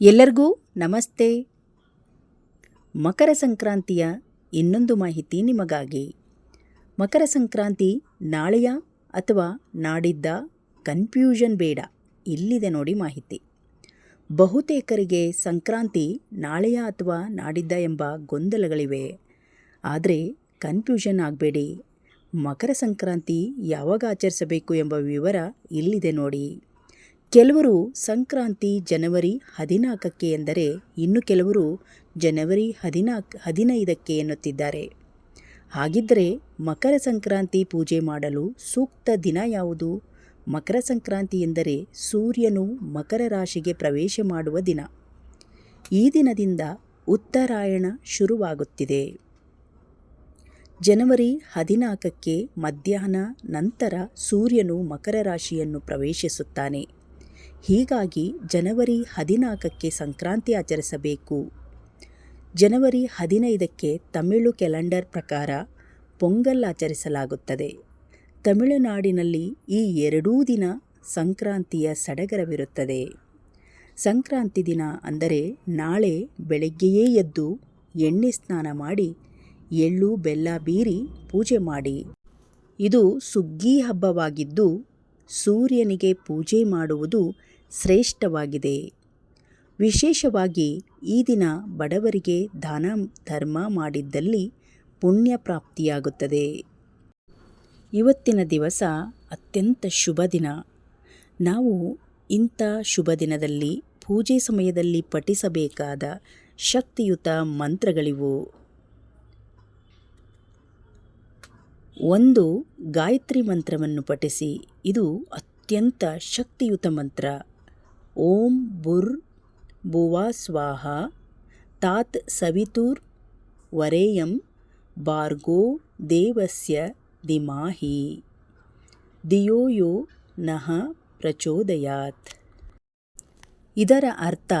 ಎಲ್ಲರಿಗೂ ನಮಸ್ತೆ. ಮಕರ ಸಂಕ್ರಾಂತಿಯ ಇನ್ನೊಂದು ಮಾಹಿತಿ ನಿಮಗಾಗಿ. ಮಕರ ಸಂಕ್ರಾಂತಿ ನಾಳೆಯ ಅಥವಾ ನಾಡಿದ್ದ ಕನ್ಫ್ಯೂಷನ್ ಬೇಡ. ಇಲ್ಲಿದೆ ನೋಡಿ ಮಾಹಿತಿ. ಬಹುತೇಕರಿಗೆ ಸಂಕ್ರಾಂತಿ ನಾಳೆಯ ಅಥವಾ ನಾಡಿದ್ದ ಎಂಬ ಗೊಂದಲಗಳಿವೆ. ಆದರೆ ಕನ್ಫ್ಯೂಷನ್ ಆಗಬೇಡಿ. ಮಕರ ಸಂಕ್ರಾಂತಿ ಯಾವಾಗ ಆಚರಿಸಬೇಕು ಎಂಬ ವಿವರ ಇಲ್ಲಿದೆ ನೋಡಿ. ಕೆಲವರು ಸಂಕ್ರಾಂತಿ ಜನವರಿ ಹದಿನಾಲ್ಕಕ್ಕೆ ಎಂದರೆ ಇನ್ನು ಕೆಲವರು ಜನವರಿ ಹದಿನಾಲ್ಕು ಹದಿನೈದಕ್ಕೆ ಎನ್ನುತ್ತಿದ್ದಾರೆ. ಹಾಗಿದ್ದರೆ ಮಕರ ಸಂಕ್ರಾಂತಿ ಪೂಜೆ ಮಾಡಲು ಸೂಕ್ತ ದಿನ ಯಾವುದು? ಮಕರ ಸಂಕ್ರಾಂತಿ ಎಂದರೆ ಸೂರ್ಯನು ಮಕರ ರಾಶಿಗೆ ಪ್ರವೇಶ ಮಾಡುವ ದಿನ. ಈ ದಿನದಿಂದ ಉತ್ತರಾಯಣ ಶುರುವಾಗುತ್ತಿದೆ. ಜನವರಿ ಹದಿನಾಲ್ಕಕ್ಕೆ ಮಧ್ಯಾಹ್ನ ನಂತರ ಸೂರ್ಯನು ಮಕರ ರಾಶಿಯನ್ನು ಪ್ರವೇಶಿಸುತ್ತಾನೆ. ಹೀಗಾಗಿ ಜನವರಿ ಹದಿನಾಲ್ಕಕ್ಕೆ ಸಂಕ್ರಾಂತಿ ಆಚರಿಸಬೇಕು. ಜನವರಿ ಹದಿನೈದಕ್ಕೆ ತಮಿಳು ಕ್ಯಾಲೆಂಡರ್ ಪ್ರಕಾರ ಪೊಂಗಲ್ ಆಚರಿಸಲಾಗುತ್ತದೆ. ತಮಿಳುನಾಡಿನಲ್ಲಿ ಈ ಎರಡೂ ದಿನ ಸಂಕ್ರಾಂತಿಯ ಸಡಗರವಿರುತ್ತದೆ. ಸಂಕ್ರಾಂತಿ ದಿನ ಅಂದರೆ ನಾಳೆ ಬೆಳಗ್ಗೆಯೇ ಎದ್ದು ಎಣ್ಣೆ ಸ್ನಾನ ಮಾಡಿ ಎಳ್ಳು ಬೆಲ್ಲ ಬೀರಿ ಪೂಜೆ ಮಾಡಿ. ಇದು ಸುಗ್ಗಿ ಹಬ್ಬವಾಗಿದ್ದು ಸೂರ್ಯನಿಗೆ ಪೂಜೆ ಮಾಡುವುದು ಶ್ರೇಷ್ಠವಾಗಿದೆ. ವಿಶೇಷವಾಗಿ ಈ ದಿನ ಬಡವರಿಗೆ ದಾನ, ಧರ್ಮ ಮಾಡಿದ್ದಲ್ಲಿ ಪುಣ್ಯ ಪ್ರಾಪ್ತಿಯಾಗುತ್ತದೆ. ಇವತ್ತಿನ ದಿವಸ ಅತ್ಯಂತ ಶುಭ ದಿನ. ನಾವು ಇಂಥ ಶುಭ ದಿನದಲ್ಲಿ ಪೂಜೆ ಸಮಯದಲ್ಲಿ ಪಠಿಸಬೇಕಾದ ಶಕ್ತಿಯುತ ಮಂತ್ರಗಳಿವು. ಒಂದು ಗಾಯತ್ರಿ ಮಂತ್ರವನ್ನು ಪಠಿಸಿ, ಇದು ಅತ್ಯಂತ ಶಕ್ತಿಯುತ ಮಂತ್ರ. ಓಂ ಬುರ್ ಭುವ ಸ್ವಾಹ ತಾತ್ ಸವಿತುರ್ ವರೇಯಂ ಭಾರ್ಗೋ ದೇವಸ್ಯ ದಿಮಾಹಿ. ದಿಯೋಯೋ ನಃ ಪ್ರಚೋದಯಾತ್. ಇದರ ಅರ್ಥ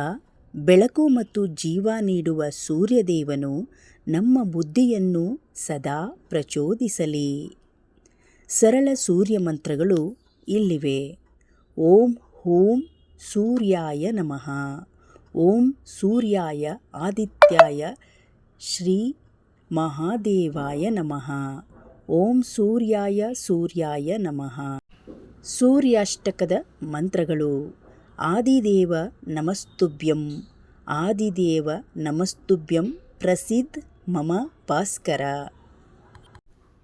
ಬೆಳಕು ಮತ್ತು ಜೀವ ನೀಡುವ ಸೂರ್ಯದೇವನು ನಮ್ಮ ಬುದ್ಧಿಯನ್ನು ಸದಾ ಪ್ರಚೋದಿಸಲಿ. ಸರಳ ಸೂರ್ಯ ಮಂತ್ರಗಳು ಇಲ್ಲಿವೆ. ಓಂ ಹೂಂ ಸೂರ್ಯಾಯ ನಮಃ. ಓಂ ಸೂರ್ಯಾಯ ಆದಿತ್ಯಾಯ ಶ್ರೀ ಮಹಾದೇವಾಯ ನಮಃ. ಓಂ ಸೂರ್ಯಾಯ ಸೂರ್ಯಾಯ ನಮಃ. ಸೂರ್ಯಾಷ್ಟಕದ ಮಂತ್ರಗಳು. ಆದಿದೇವ ನಮಸ್ತುಭ್ಯಂ. ಆದಿದೇವ ನಮಸ್ತುಭ್ಯಂ ಪ್ರಸಿದ್ಧ ಮಮ ಭಾಸ್ಕರ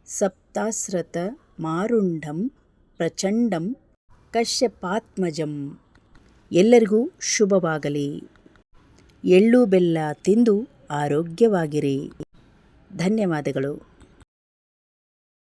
ಸಪ್ತಾಶ್ರತ ಮಾರುಂಡಂ ಪ್ರಚಂಡಂ ಕಶ್ಯಪಾತ್ಮಜಂ ಎಲ್ಲರಿಗೂ ಶುಭವಾಗಲಿ. ಎಳ್ಳು ಬೆಲ್ಲ ತಿಂದು ಆರೋಗ್ಯವಾಗಿರಿ. ಧನ್ಯವಾದಗಳು.